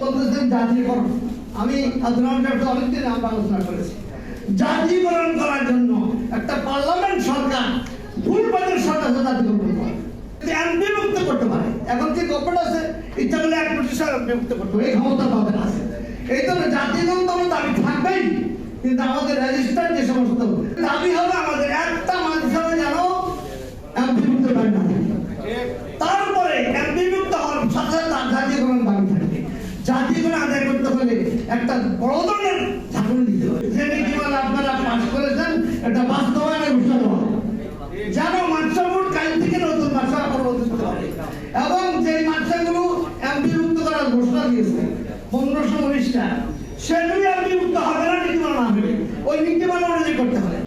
বলতেছেন জাতীয়করণ আমি আলোচনা করেছি। জাতীয়করণ করার জন্য একটা পার্লামেন্ট সরকার ফুলবাদের সরকার জাতীয়করণ মুক্ত করতে পারে, এখন যে গভর্নমেন্ট আছে? ইচ্ছা করলে এক কোটি মুক্ত করতে পারে। এই ক্ষমতা তাদের আছে। এই জন্য জাতীয়করণ তো দাবি থাকবেই। কিন্তু আমাদের রেজিস্টার যে সমস্ত দাবি হবে জাতীয়করণ আদায় করতে হলে একটা বড় ধরনের ঝাঁকুনি দিতে হবে। যে নীতিমালা আপনারা পাশ করেছেন, এটা বাস্তবায়নের ঘোষণা দেওয়া। যেন মাদ্রাসাগুলো কাল থেকে নতুন মাদ্রাসা পরিবর্তিত হবে। এবং যে মাদ্রাসাগুলো এমপি মুক্ত করার ঘোষণা দিয়েছে, পনেরোশো উনিশটা, সেগুলি এমপি মুক্ত হবে না, নীতিমালা না হবে ওই নীতিমালা অনুযায়ী করতে হবে।